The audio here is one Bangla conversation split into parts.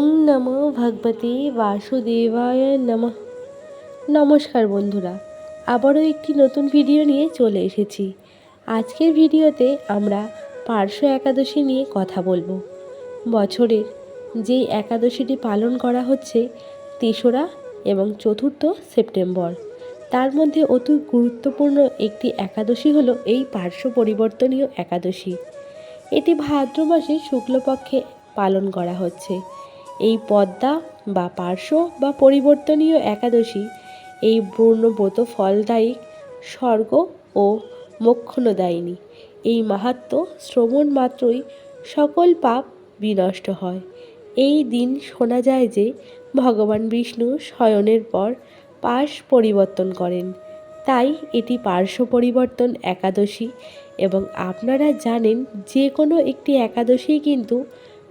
ওং নম ভগবতে বাসুদেবায় নমঃ। নমস্কার বন্ধুরা, আবারও একটি নতুন ভিডিও নিয়ে চলে এসেছি। আজকের ভিডিওতে আমরা পার্শ্ব একাদশী নিয়ে কথা বলব। বছরের যেই একাদশীটি পালন করা হচ্ছে তেসরা এবং চতুর্থ সেপ্টেম্বর, তার মধ্যে অতি গুরুত্বপূর্ণ একটি একাদশী হলো এই পার্শ্ব পরিবর্তনীয় একাদশী। এটি ভাদ্র মাসে শুক্লপক্ষে পালন করা হচ্ছে। এই পদ্মা বা পার্শ্ব বা পরিবর্তনীয় একাদশী, এই পূর্ণব্রত ফলদায়ী, স্বর্গ ও মোক্ষণদায়িনী। এই মাহাত্ম শ্রবণ মাত্রই সকল পাপ বিনষ্ট হয়। এই দিন শোনা যায় যে ভগবান বিষ্ণু শয়নের পর পাশ পরিবর্তন করেন। তাই এটি পার্শ্ব পরিবর্তন একাদশী এবং আপনারা জানেন যে কোনো একটি একাদশী কিন্তু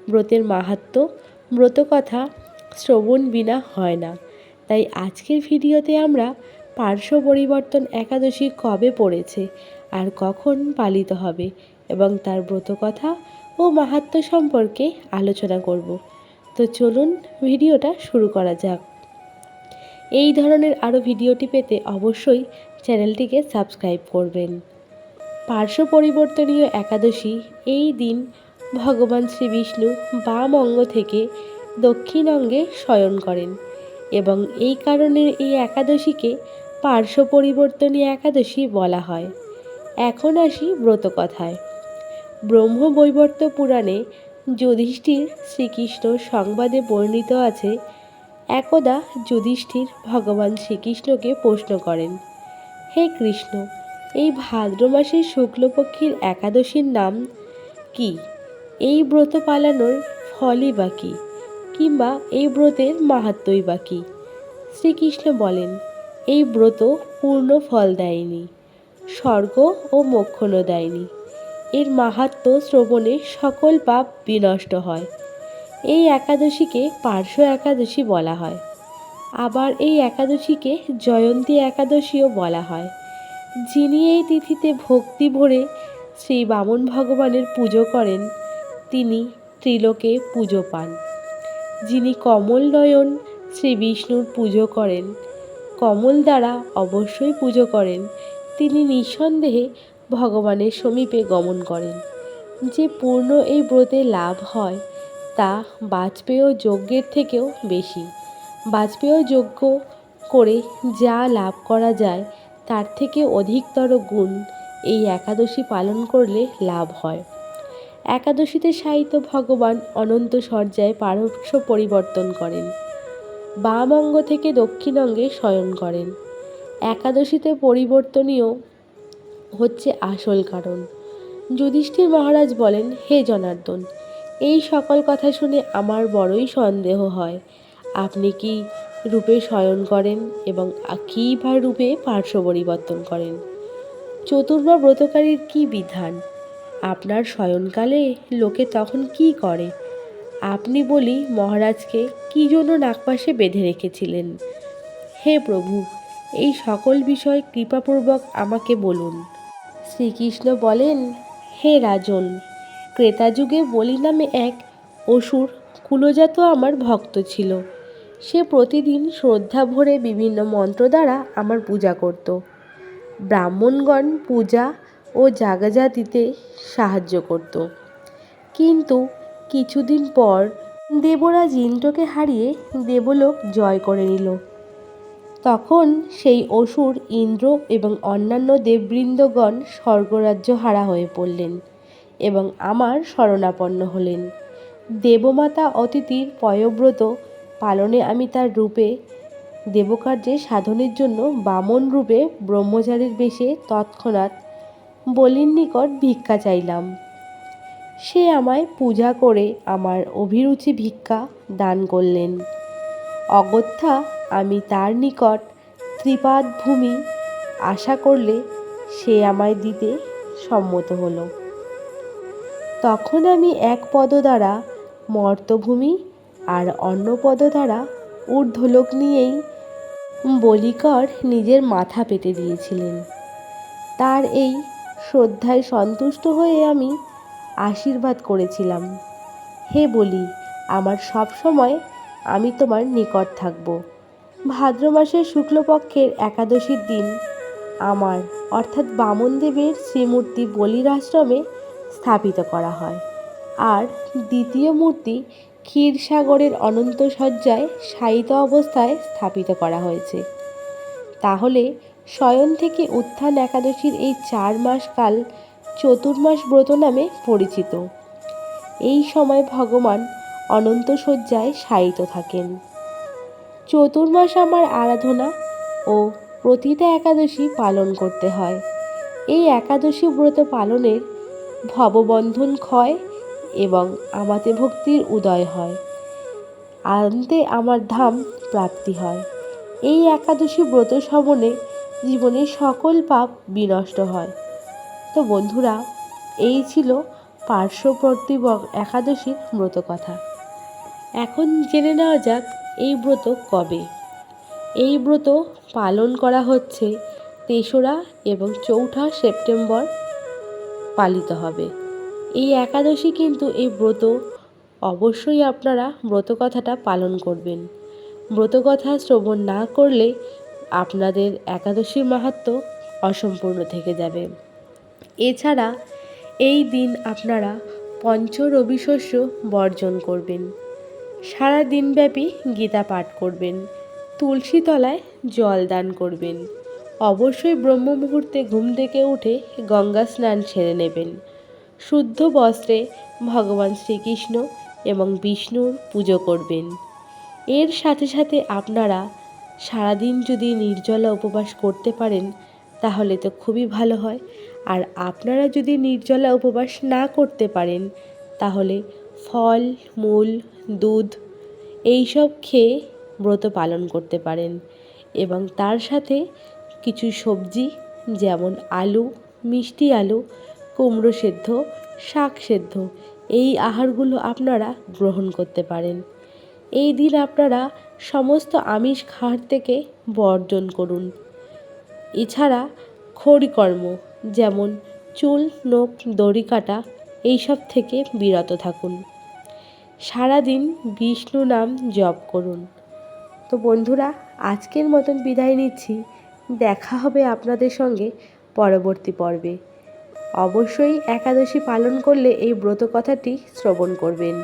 ব্রতের মাহাত্ম ব্রতকথা শ্রবণ বিনা হয় না। তাই আজকের ভিডিওতে আমরা পার্শ্ব পরিবর্তন একাদশী কবে পড়েছে আর কখন পালিত হবে এবং তার ব্রতকথা ও মাহাত্ম সম্পর্কে আলোচনা করব। তো চলুন ভিডিওটা শুরু করা যাক। এই ধরনের আরও ভিডিওটি পেতে অবশ্যই চ্যানেলটিকে সাবস্ক্রাইব করবেন। পার্শ্ব পরিবর্তনীয় একাদশী এই দিন ভগবান শ্রী বিষ্ণু বাম অঙ্গ থেকে দক্ষিণ অঙ্গে শয়ন করেন এবং এই কারণে এই একাদশীকে পার্শ্ব পরিবর্তনী একাদশী বলা হয়। এখন আসি ব্রতকথায়। ব্রহ্ম বৈবর্ত পুরাণে যুধিষ্ঠির শ্রীকৃষ্ণ সংবাদে বর্ণিত আছে, একদা যুধিষ্ঠির ভগবান শ্রীকৃষ্ণকে প্রশ্ন করেন, হে কৃষ্ণ, এই ভাদ্র মাসের শুক্লপক্ষীর একাদশীর নাম কি? এই ব্রত পালানোর ফলই বা কী কিংবা এই ব্রতের মাহাত্মই বা কী শ্রীকৃষ্ণ বলেন, এই ব্রত পূর্ণ ফল দেয়নি, স্বর্গ ও মোক্ষণও দেয়নি। এর মাহাত্ম শ্রবণে সকল পাপ বিনষ্ট হয়। এই একাদশীকে পার্শ্ব একাদশী বলা হয়। আবার এই একাদশীকে জয়ন্তী একাদশীও বলা হয়। যিনি এই তিথিতে ভক্তি ভরে শ্রী বামন ভগবানের পুজো করেন তিনি ত্রিলোকে পুজো পান। যিনি কমল নয়ন শ্রী বিষ্ণুর পুজো করেন, কমল দ্বারা অবশ্যই পুজো করেন, তিনি নিঃসন্দেহে ভগবানের সমীপে গমন করেন। যে পূর্ণ এই ব্রতে লাভ হয়, তা বাজপেয় যজ্ঞের থেকেও বেশি। বাজপেয় যজ্ঞ করে যা লাভ করা যায়, তার থেকে অধিকতর গুণ এই একাদশী পালন করলে লাভ হয়। একাদশীতে সাহিত্য ভগবান অনন্ত সজ্জায় পারস্য পরিবর্তন করেন। বাম অঙ্গ থেকে দক্ষিণ অঙ্গে শয়ন করেন। একাদশীতে পরিবর্তনীয় হচ্ছে আসল কারণ। যুধিষ্ঠির মহারাজ বলেন, হে জনার্দন, এই সকল কথা শুনে আমার বড়ই সন্দেহ হয়। আপনি কি রূপে শয়ন করেন এবং কী বা রূপে পার্শ্ব পরিবর্তন করেন? চতুর্মা ব্রতকারীর কি বিধান? আপনার শয়নকালে লোকে তখন কি করে? আপনি বলি মহারাজকে কী জন্য নাগপাশে বেঁধে রেখেছিলেন? হে প্রভু, এই সকল বিষয় কৃপাপূর্বক আমাকে বলুন। শ্রীকৃষ্ণ বলেন, হে রাজন, ক্রেতাযুগে বলি নামে এক অসুর কুলজাত আমার ভক্ত ছিল। সে প্রতিদিন শ্রদ্ধা ভরে বিভিন্ন মন্ত্র দ্বারা আমার পূজা করত। ব্রাহ্মণগণ পূজা ও জাগাজা দিতে সাহায্য করত। কিন্তু কিছুদিন পর দেবরাজ ইন্দ্রকে হারিয়ে দেবলোক জয় করে নিল। তখন সেই অসুর ইন্দ্র এবং অন্যান্য দেববৃন্দগণ স্বর্গরাজ্য হারা হয়ে পড়লেন এবং আমার শরণাপন্ন হলেন। দেবমাতা অতিথির পয়ব্রত পালনে আমি তার রূপে দেবকার্যে সাধনের জন্য বামন রূপে ব্রহ্মচারীর বেশে তৎক্ষণাৎ বলির নিকট ভিক্ষা চাইলাম। সে আমায় পূজা করে আমার অভিরুচি ভিক্ষা দান করলেন। অগত্যা আমি তার নিকট ত্রিপাদ ভূমি আশা করলে সে আমায় দিতে সম্মত হলো। তখন আমি এক পদ দ্বারা মর্তভূমি আর অন্য পদ দ্বারা ঊর্ধ্বলোক নিয়েই বলিকর নিজের মাথা পেতে দিয়েছিলেন। তার এই শ্রদ্ধায় সন্তুষ্ট হয়ে আমি আশীর্বাদ করেছিলাম। হে বলি, আমার সব সময় আমি তোমার নিকট থাকব। ভাদ্র মাসের শুক্লপক্ষের একাদশীর দিন আমার, অর্থাৎ বামনদেবের শ্রীমূর্তি বলির আশ্রমে স্থাপিত করা হয়। আর দ্বিতীয় মূর্তি ক্ষীরসাগরের অনন্ত সজ্জায় শায়িত অবস্থায় স্থাপিত করা হয়েছে। তাহলে শয়ন থেকে উত্থান একাদশীর এই চার মাস কাল চতুর্মাস ব্রত নামে পরিচিত। এই সময় ভগবান অনন্ত শয্যায় শায়িত থাকেন। চতুর্মাস আমার আরাধনা ও প্রতিটা একাদশী পালন করতে হয়। এই একাদশী ব্রত পালনের ভববন্ধন ক্ষয় এবং আমাতে ভক্তির উদয় হয়। আনতে আমার ধাম প্রাপ্তি হয়। এই একাদশী ব্রত শ্রবণে জীবনের সকল পাপ বিনষ্ট হয়। তো বন্ধুরা, এই ছিল পার্শ্ববর্তী একাদশীর ব্রত কথা। এখন জেনে নেওয়া যাক এই ব্রত কবে। এই ব্রত পালন করা হচ্ছে তেসরা এবং চৌঠা সেপ্টেম্বর পালিত হবে। এই একাদশী কিন্তু এই ব্রত অবশ্যই আপনারা ব্রত কথাটা পালন করবেন। ব্রত কথা শ্রবণ না করলে আপনাদের একাদশীর মাহাত্ম অসম্পূর্ণ থেকে যাবে। এছাড়া এই দিন আপনারা পঞ্চ রবিশস্য বর্জন করবেন। সারা দিনব্যাপী গীতা পাঠ করবেন। তুলসী তলায় জল দান করবেন। অবশ্যই ব্রহ্ম মুহূর্তে ঘুম থেকে উঠে গঙ্গা স্নান সেরে নেবেন। শুদ্ধ বস্ত্রে ভগবান শ্রীকৃষ্ণ এবং বিষ্ণুর পুজো করবেন। এর সাথে সাথে আপনারা সারাদিন যদি নির্জলা উপবাস করতে পারেন, তাহলে তো খুবই ভালো হয়। আর আপনারা যদি নির্জলা উপবাস না করতে পারেন, তাহলে ফল, মূল, দুধ এইসব খেয়ে ব্রত পালন করতে পারেন। এবং তার সাথে কিছু সবজি যেমন আলু, মিষ্টি আলু, কুমড়ো সেদ্ধ, শাক সেদ্ধ, এই আহারগুলো আপনারা গ্রহণ করতে পারেন। এই দিন আপনারা সমস্ত আমিষ খাওয়ার থেকে বর্জন করুন। এছাড়া খড়িকর্ম যেমন চুল, নোখ, দড়ি কাটা এইসব থেকে বিরত থাকুন। সারাদিন বিষ্ণু নাম জপ করুন। তো বন্ধুরা, আজকের মতন বিদায় নিচ্ছি। দেখা হবে আপনাদের সঙ্গে পরবর্তী পর্বে। অবশ্যই একাদশী পালন করলে এই ব্রত কথাটি শ্রবণ করবেন।